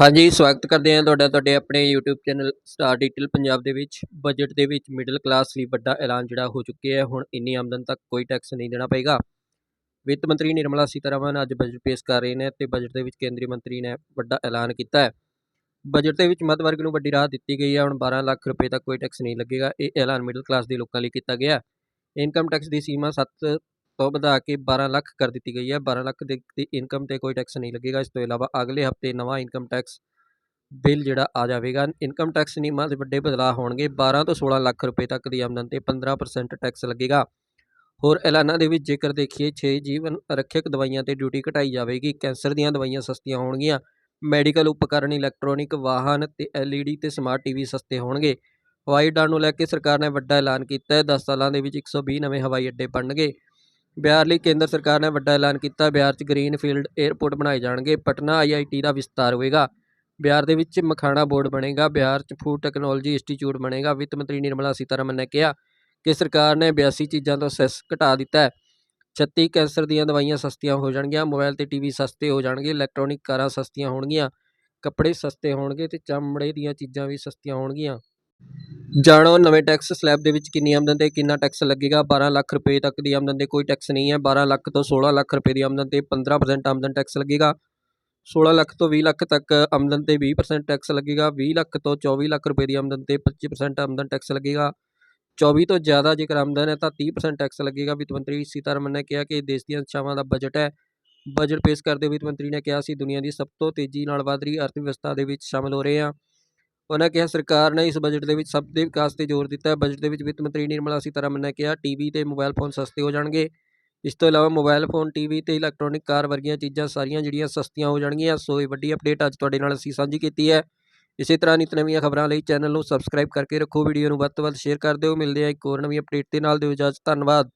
ਹਾਂਜੀ, ਸਵਾਗਤ ਕਰਦੇ ਹਾਂ ਤੁਹਾਡਾ, ਤੁਹਾਡੇ ਆਪਣੇ YouTube channel Star Detail Punjab ਦੇ ਵਿੱਚ। ਬਜਟ ਦੇ ਵਿੱਚ ਮਿਡਲ ਕਲਾਸ ਲਈ ਵੱਡਾ ਐਲਾਨ ਜਿਹੜਾ ਹੋ ਚੁੱਕਿਆ ਹੈ, ਹੁਣ ਇੰਨੀ ਆਮਦਨ ਤੱਕ ਕੋਈ ਟੈਕਸ ਨਹੀਂ ਦੇਣਾ ਪਏਗਾ। ਵਿੱਤ ਮੰਤਰੀ ਨਿਰਮਲਾ ਸੀਤਾਰਮਨ ਅੱਜ ਬਜਟ ਪੇਸ਼ ਕਰ ਰਹੇ ਨੇ ਤੇ ਬਜਟ ਦੇ ਵਿੱਚ ਕੇਂਦਰੀ ਮੰਤਰੀ ਨੇ ਵੱਡਾ ਐਲਾਨ ਕੀਤਾ ਹੈ। ਬਜਟ ਦੇ ਵਿੱਚ ਮੱਧ ਵਰਗ ਨੂੰ ਵੱਡੀ ਰਾਹਤ ਦਿੱਤੀ ਗਈ ਹੈ, ਹੁਣ 12 ਲੱਖ ਰੁਪਏ ਤੱਕ ਕੋਈ ਟੈਕਸ ਨਹੀਂ ਲੱਗੇਗਾ। ਇਹ ਐਲਾਨ ਮਿਡਲ ਕਲਾਸ ਦੇ ਲੋਕਾਂ ਲਈ ਕੀਤਾ ਗਿਆ ਇਨਕਮ ਟੈਕਸ ਦੀ ਸੀਮਾ 7 ਤੋਂ ਵਧਾ ਕੇ 12 ਲੱਖ ਕਰ ਦਿੱਤੀ ਗਈ ਹੈ। 12 ਲੱਖ ਦੇ, ਦੀ ਇਨਕਮ ਤੇ ਕੋਈ ਟੈਕਸ ਨਹੀਂ ਲੱਗੇਗਾ। ਇਸ ਤੋਂ ਇਲਾਵਾ ਅਗਲੇ ਹਫ਼ਤੇ ਨਵਾਂ ਇਨਕਮ ਟੈਕਸ ਬਿੱਲ ਜਿਹੜਾ ਆ ਜਾਵੇਗਾ। ਇਨਕਮ ਟੈਕਸ ਨਿਯਮਾਂ ਦੇ ਵੱਡੇ ਬਦਲਾਅ ਹੋਣਗੇ। 12 ਤੋਂ 16 ਲੱਖ ਰੁਪਏ ਤੱਕ ਦੀ ਆਮਦਨ ਤੇ 15% ਟੈਕਸ ਲੱਗੇਗਾ। ਹੋਰ ਐਲਾਨਾਂ ਦੇ ਵਿੱਚ ਜੇਕਰ ਦੇਖੀਏ 6 ਜੀਵਨ ਰੱਖਿਅਕ ਦਵਾਈਆਂ ਤੇ ਡਿਊਟੀ ਘਟਾਈ ਜਾਵੇਗੀ। ਕੈਂਸਰ ਦੀਆਂ ਦਵਾਈਆਂ ਸਸਤੀਆਂ ਹੋਣਗੀਆਂ। ਮੈਡੀਕਲ ਉਪਕਰਨ ਇਲੈਕਟ੍ਰੋਨਿਕ ਵਾਹਨ ਤੇ ਐਲਈਡੀ ਤੇ ਸਮਾਰਟ ਟੀਵੀ ਸਸਤੇ ਹੋਣਗੇ। ਹਵਾਈ ਅੱਡਾ ਨੂੰ ਲੈ ਕੇ ਸਰਕਾਰ ਨੇ ਵੱਡਾ ਐਲਾਨ ਕੀਤਾ ਹੈ। 10 ਸਾਲਾਂ ਦੇ ਵਿੱਚ 120 ਨਵੇਂ ਹਵਾਈ ਅੱਡੇ ਬਣਨਗੇ। ਬਿਹਾਰ ਲਈ ਕੇਂਦਰ ਸਰਕਾਰ ਨੇ ਵੱਡਾ ਐਲਾਨ ਕੀਤਾ। ਬਿਹਾਰ 'ਚ ਗ੍ਰੀਨ ਫੀਲਡ 에ਅਰਪੋਰਟ ਬਣਾਏ ਜਾਣਗੇ। ਪਟਨਾ ਆਈਆਈਟੀ ਦਾ ਵਿਸਤਾਰ ਹੋਏਗਾ। ਬਿਹਾਰ ਦੇ ਵਿੱਚ ਮਖਾਣਾ ਬੋਰਡ ਬਣੇਗਾ। ਬਿਹਾਰ 'ਚ ਫੂਡ ਟੈਕਨੋਲੋਜੀ ਇੰਸਟੀਚਿਊਟ ਬਣੇਗਾ। ਵਿੱਤ ਮੰਤਰੀ ਨਿਰਮਲਾ ਸੀਤਾਰਮਨ ਨੇ ਕਿਹਾ ਕਿ ਸਰਕਾਰ ਨੇ 82 ਚੀਜ਼ਾਂ ਤੋਂ ਸੈਸ ਘਟਾ ਦਿੱਤਾ ਹੈ। 36 ਕੈਂਸਰ ਦੀਆਂ ਦਵਾਈਆਂ ਸਸਤੀਆਂ ਹੋ ਜਾਣਗੀਆਂ। ਮੋਬਾਈਲ ਤੇ ਟੀਵੀ ਸਸਤੇ ਹੋ ਜਾਣਗੇ। ਇਲੈਕਟ੍ਰੋਨਿਕ ਕਾਰਾਂ ਸਸਤੀਆਂ ਹੋਣਗੀਆਂ। ਕੱਪੜੇ ਸਸਤੇ ਹੋਣਗੇ ਤੇ ਚਮੜੇ ਦੀਆਂ ਚੀਜ਼ਾਂ ਵੀ ਸਸਤੀਆਂ ਹੋਣਗੀਆਂ। ਜਾਣੋ ਨਵੇਂ ਟੈਕਸ ਸਲੈਬ ਦੇ ਵਿੱਚ ਕਿੰਨੀ ਆਮਦਨ ਤੇ ਕਿੰਨਾ ਟੈਕਸ ਲੱਗੇਗਾ। 12 ਲੱਖ ਰੁਪਏ ਤੱਕ ਦੀ ਆਮਦਨ ਤੇ ਕੋਈ ਟੈਕਸ ਨਹੀਂ ਹੈ। 12 ਲੱਖ ਤੋਂ 16 ਲੱਖ ਰੁਪਏ ਦੀ ਆਮਦਨ ਤੇ 15% ਆਮਦਨ ਟੈਕਸ ਲੱਗੇਗਾ। 16 ਲੱਖ ਤੋਂ 20 ਲੱਖ ਤੱਕ ਆਮਦਨ ਤੇ 20% ਟੈਕਸ ਲੱਗੇਗਾ। 20 ਲੱਖ ਤੋਂ 24 ਲੱਖ ਰੁਪਏ ਦੀ ਆਮਦਨ ਤੇ 25% ਆਮਦਨ ਟੈਕਸ ਲੱਗੇਗਾ। 24 ਤੋਂ ਜ਼ਿਆਦਾ ਜੇਕਰ ਆਮਦਨ ਹੈ ਤਾਂ 30% ਟੈਕਸ ਲੱਗੇਗਾ। ਵਿੱਤ ਮੰਤਰੀ ਸੀਤਾਰਮਨ ਨੇ ਕਿਹਾ ਕਿ ਦੇਸ਼ ਦੀਆਂ ਇੱਛਾਵਾਂ ਦਾ ਬਜਟ ਹੈ। ਬਜਟ ਪੇਸ਼ ਕਰਦੇ ਵਿੱਤ ਮੰਤਰੀ ਨੇ ਕਿਹਾ ਸੀ ਦੁਨੀਆ ਦੀ ਸਭ ਤੋਂ ਤੇਜ਼ੀ ਨਾਲ ਵਧ ਰਹੀ ਅਰਥ ਵਿਵਸਥਾ ਦੇ ਵਿੱਚ ਸ਼ਾਮਲ ਹੋ ਰਹੇ ਹਾਂ। ਉਹਨਾਂ ਕਿਹਾ, ਸਰਕਾਰ ਨੇ ਇਸ ਬਜਟ ਦੇ ਵਿੱਚ ਸਭ ਦੇ ਵਿਕਾਸ ਤੇ ਜ਼ੋਰ ਦਿੱਤਾ ਹੈ। ਬਜਟ ਦੇ ਵਿੱਚ ਵਿੱਤ ਮੰਤਰੀ ਨਿਰਮਲਾ ਸੀਤਾਰਮਨ ਨੇ ਕਿਹਾ ਟੀਵੀ ਤੇ ਮੋਬਾਈਲ ਫੋਨ ਸਸਤੇ ਹੋ ਜਾਣਗੇ। ਇਸ ਤੋਂ ਇਲਾਵਾ ਮੋਬਾਈਲ ਫੋਨ ਟੀਵੀ ਤੇ ਇਲੈਕਟ੍ਰੋਨਿਕ ਕਾਰ ਵਰਗੀਆਂ ਚੀਜ਼ਾਂ ਸਾਰੀਆਂ ਜਿਹੜੀਆਂ ਸਸਤੀਆਂ ਹੋ ਜਾਣਗੀਆਂ। ਸੋ ਇਹ ਵੱਡੀ ਅਪਡੇਟ ਅੱਜ ਤੁਹਾਡੇ ਨਾਲ ਅਸੀਂ ਸਾਂਝੀ ਕੀਤੀ ਹੈ। ਇਸੇ ਤਰ੍ਹਾਂ ਨਿਤ ਨਵੀਆਂ ਖਬਰਾਂ ਲਈ ਚੈਨਲ ਨੂੰ ਸਬਸਕ੍ਰਾਈਬ ਕਰਕੇ ਰੱਖੋ। ਵੀਡੀਓ ਨੂੰ ਵੱਧ ਤੋਂ ਵੱਧ ਸ਼ੇਅਰ ਕਰ ਦਿਓ। ਮਿਲਦੇ ਆ ਇੱਕ ਹੋਰ ਨਵੀਂ ਅਪਡੇਟ ਦੇ ਨਾਲ। ਦਿਓ ਇਜਾਜ਼ਤ। ਧੰਨਵਾਦ।